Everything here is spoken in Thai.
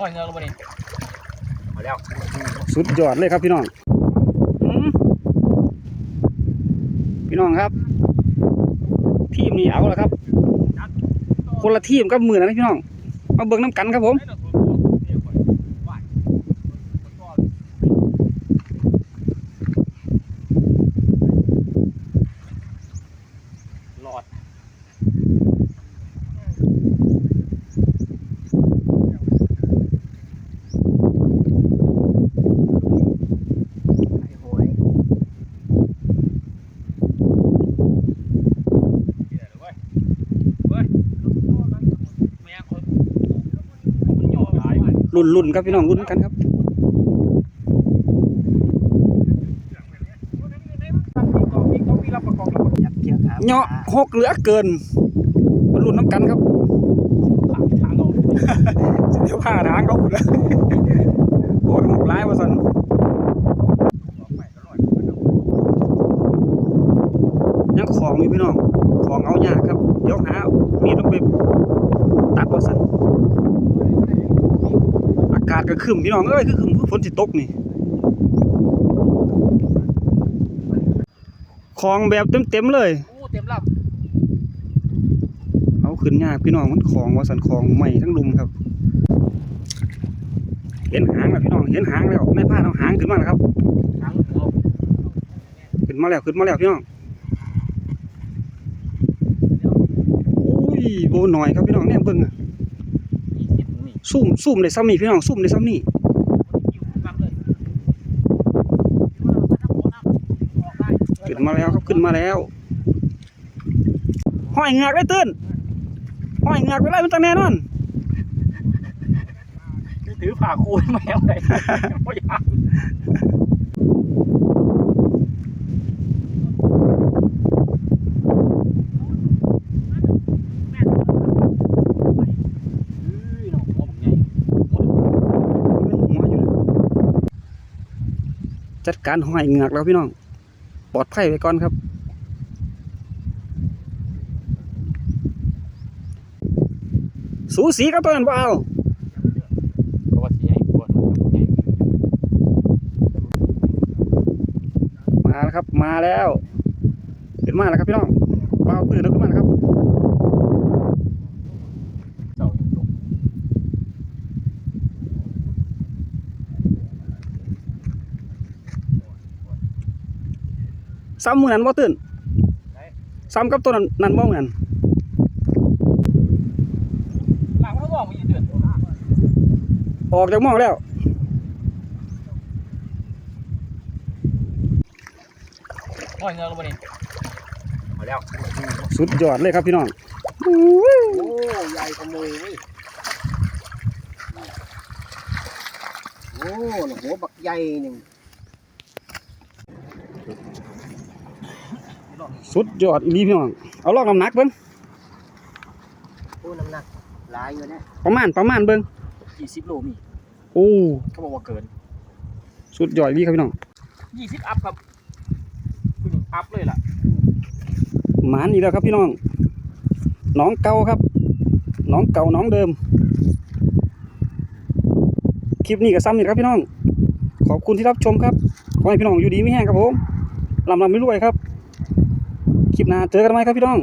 ปล่อยเงือกลงไปนี่เอาแล้วสุดยอดเลยครับพี่น้องอืมพี่น้องครับ ทีมนี้เอาแล้วครับ คนละทีมกับมือนะพี่น้อง มาเบิ่งน้ำกันครับผม หลอดไอ้โหยเดี๋ยวเว้ยเว้ยแม่งคนมันหยอกหลาย รุ่นรุ่นครับพี่น้องรุ่นกันครับเหาะหกเหลือเกินมารุ่นน้ำกันครับทางเราเดี๋ยวผ้าทางเขาหมดแล้วโอ้ยหกร้ายว่าสันยังของอยู่พี่น้อง ของเอายากครับ เดี๋ยวหามีดลงไปตัดว่าสันอากาศก็ครึมพี่น้องเอ้ยคือครึมคือฝนสิตกนี่ของแบบเต็มๆเลยโอ้เต็มลเอาขึ้นยากพี่น้องมันของว่าสันของใหม่ทั้งลุมครับ เห็นหางแล้วพี่น้องเห็นหางแล้วในผ้าเอาหางขึ้นมาแล้วครับำทางหัวขึ้นมาแล้วขึ้นมาแล้วพี่น้องอุ้ยโบหน่อยครับพี่น้องเนี่ยเบิ่งอะยี่สิบนี่ ซุ่มซุ่มได้ซ้ำนี่พี่น้องซุ่มได้ซ้ำนี่อยู่ฟังเลยขึ้นมาแล้วครับขึ้นมาแล้วห้อยเหงือกได้ตื่นห้อยเหงือกไปไล่มันตั้งแน่นอนถือผ่าคูณแมวเลยไม่อยาก มันหัวอยู่เลย จัดการห้อยเหงือกแล้วพี่น้อง ปลอดภัยไว้ก่อนครับ สูสีกับตัวนั้นเปล่ามาแล้วครับ มาแล้ว ขึ้นมาแล้วครับพี่น้องเปล่าตื่นแล้วขึ้นมาแล้วครับ เจ้าอยู่ตรง ซ้ำมือนั้นบ่ตื่นซ้ำกับตัวนั้นนั้นบ่เหมือนหลังเขาบอกมันอยู่เดือดออกจากหมองแล้วปล่อยเงือกลงไปนี่เอาแล้วสุดยอดเลยครับพี่น้องโอ้ใหญ่ขโมยเว้ยโอ้หหัวบักใหญ่หนึ่ง สุดยอดอีหลีพี่น้อง เอาลอกน้ำหนักเบิ่งโอ้น้ำหนักหลายอยู่นะประมาณประมาณเบิ่งยี่สิบโลมีโอ้เขาบอกว่าเกิน สุดยอดอีหลีครับพี่น้องยี่สิบอัพครับคุณอัพเลยล่ะหมานอีกแล้วครับพี่น้องน้องเก่าครับน้องเก่าน้องเดิม คลิปนี้ก็ซ้ำนี่ครับพี่น้อง ขอบคุณที่รับชมครับ ขอให้พี่น้องอยู่ดีไม่แห้งครับผมลำลำไม่รวยครับค ลิปหน้าเจอกันไหมครับพี่น้อง